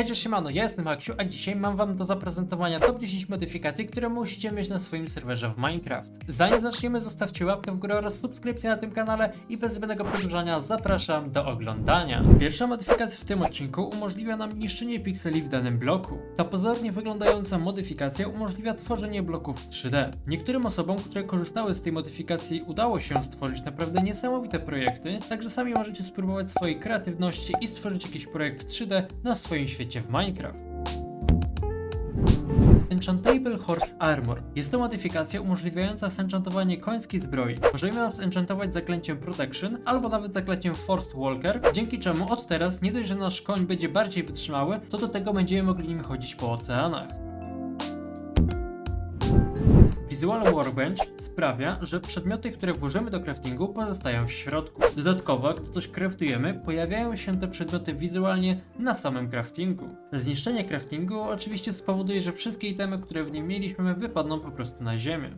Hej, cześć, siemano, ja jestem Haksiu, a dzisiaj mam wam do zaprezentowania top 10 modyfikacji, które musicie mieć na swoim serwerze w Minecraft. Zanim zaczniemy, zostawcie łapkę w górę oraz subskrypcję na tym kanale i bez zbędnego przedłużania zapraszam do oglądania. Pierwsza modyfikacja w tym odcinku umożliwia nam niszczenie pikseli w danym bloku. Ta pozornie wyglądająca modyfikacja umożliwia tworzenie bloków 3D. Niektórym osobom, które korzystały z tej modyfikacji udało się stworzyć naprawdę niesamowite projekty, także sami możecie spróbować swojej kreatywności i stworzyć jakiś projekt 3D na swoim świecie w Minecraft. Enchantable Horse Armor. Jest to modyfikacja umożliwiająca zenchantowanie końskiej zbroi. Możemy ją zenchantować zaklęciem Protection albo nawet zaklęciem Forced Walker, dzięki czemu od teraz nie dość, że nasz koń będzie bardziej wytrzymały, to do tego będziemy mogli nim chodzić po oceanach. Visual Workbench sprawia, że przedmioty, które włożymy do craftingu pozostają w środku. Dodatkowo, gdy coś craftujemy, pojawiają się te przedmioty wizualnie na samym craftingu. Zniszczenie craftingu oczywiście spowoduje, że wszystkie itemy, które w nim mieliśmy, wypadną po prostu na ziemię.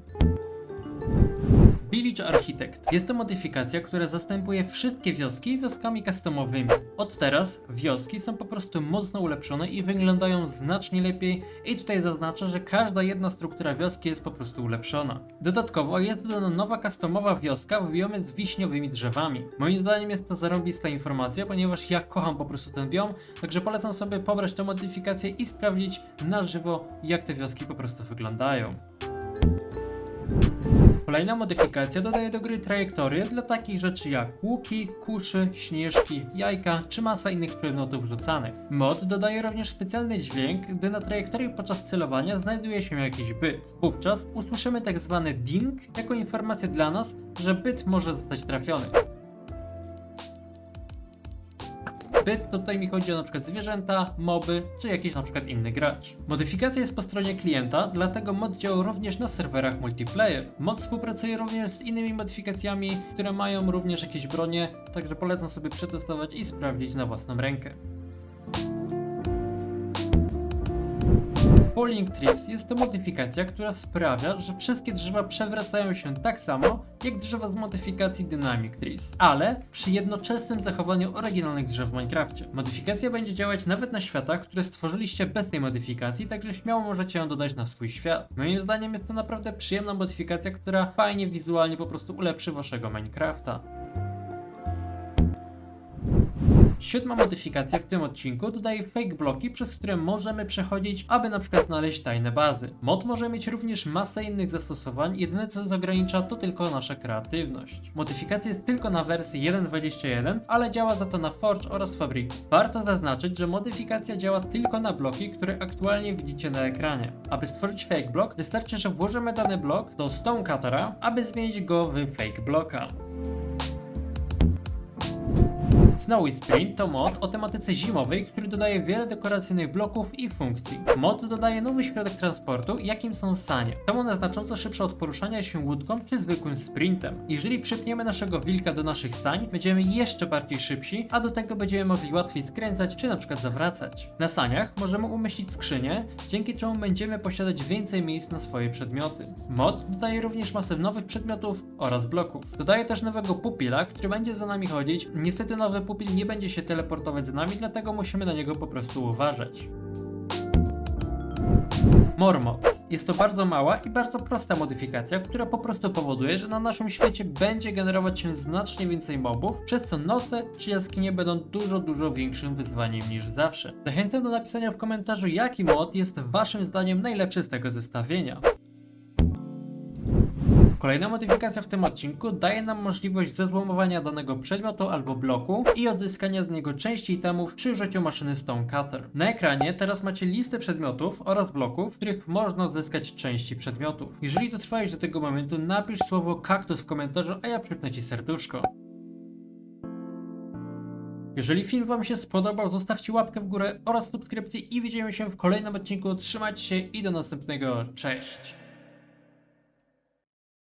Village Architect. Jest to modyfikacja, która zastępuje wszystkie wioski wioskami customowymi. Od teraz wioski są po prostu mocno ulepszone i wyglądają znacznie lepiej i tutaj zaznaczę, że każda jedna struktura wioski jest po prostu ulepszona. Dodatkowo jest dodana nowa customowa wioska w biomie z wiśniowymi drzewami. Moim zdaniem jest to zarąbista informacja, ponieważ ja kocham po prostu ten biom, także polecam sobie pobrać tę modyfikację i sprawdzić na żywo jak te wioski po prostu wyglądają. Kolejna modyfikacja dodaje do gry trajektorie dla takich rzeczy jak łuki, kuszy, śnieżki, jajka czy masa innych przedmiotów rzucanych. Mod dodaje również specjalny dźwięk, gdy na trajektorii podczas celowania znajduje się jakiś byt. Wówczas usłyszymy tak zwany ding jako informację dla nas, że byt może zostać trafiony. Byt to tutaj mi chodzi o na przykład zwierzęta, moby, czy jakiś na przykład inny gracz. Modyfikacja jest po stronie klienta, dlatego mod działa również na serwerach multiplayer. Mod współpracuje również z innymi modyfikacjami, które mają również jakieś bronie, także polecam sobie przetestować i sprawdzić na własną rękę. Falling Trees jest to modyfikacja, która sprawia, że wszystkie drzewa przewracają się tak samo, jak drzewa z modyfikacji Dynamic Trees, ale przy jednoczesnym zachowaniu oryginalnych drzew w Minecrafcie. Modyfikacja będzie działać nawet na światach, które stworzyliście bez tej modyfikacji, także śmiało możecie ją dodać na swój świat. Moim zdaniem jest to naprawdę przyjemna modyfikacja, która fajnie wizualnie po prostu ulepszy waszego Minecrafta. Siódma modyfikacja w tym odcinku dodaje fake bloki, przez które możemy przechodzić, aby na przykład znaleźć tajne bazy. Mod może mieć również masę innych zastosowań, jedyne co ogranicza to tylko nasza kreatywność. Modyfikacja jest tylko na wersji 1.21, ale działa za to na Forge oraz Fabriku. Warto zaznaczyć, że modyfikacja działa tylko na bloki, które aktualnie widzicie na ekranie. Aby stworzyć fake block, wystarczy, że włożymy dany blok do Stonecuttera, aby zmienić go w fake bloka. Snowy Sprint to mod o tematyce zimowej, który dodaje wiele dekoracyjnych bloków i funkcji. Mod dodaje nowy środek transportu, jakim są sanie. Są one znacząco szybsze od poruszania się łódką czy zwykłym sprintem. Jeżeli przypniemy naszego wilka do naszych sań, będziemy jeszcze bardziej szybsi, a do tego będziemy mogli łatwiej skręcać czy na przykład zawracać. Na saniach możemy umieścić skrzynię, dzięki czemu będziemy posiadać więcej miejsc na swoje przedmioty. Mod dodaje również masę nowych przedmiotów oraz bloków. Dodaje też nowego pupila, który będzie za nami chodzić. Niestety nowy pupil nie będzie się teleportować z nami, dlatego musimy na niego po prostu uważać. Mormox. Jest to bardzo mała i bardzo prosta modyfikacja, która po prostu powoduje, że na naszym świecie będzie generować się znacznie więcej mobów, przez co noce czy jaskinie będą dużo, dużo większym wyzwaniem niż zawsze. Zachęcam do napisania w komentarzu, jaki mod jest waszym zdaniem najlepszy z tego zestawienia. Kolejna modyfikacja w tym odcinku daje nam możliwość zezłomowania danego przedmiotu albo bloku i odzyskania z niego części itemów przy użyciu maszyny Stonecutter. Na ekranie teraz macie listę przedmiotów oraz bloków, w których można odzyskać części przedmiotów. Jeżeli dotrwałeś do tego momentu, napisz słowo kaktus w komentarzu, a ja przypnę ci serduszko. Jeżeli film Wam się spodobał, zostawcie łapkę w górę oraz subskrypcję i widzimy się w kolejnym odcinku. Trzymajcie się i do następnego. Cześć!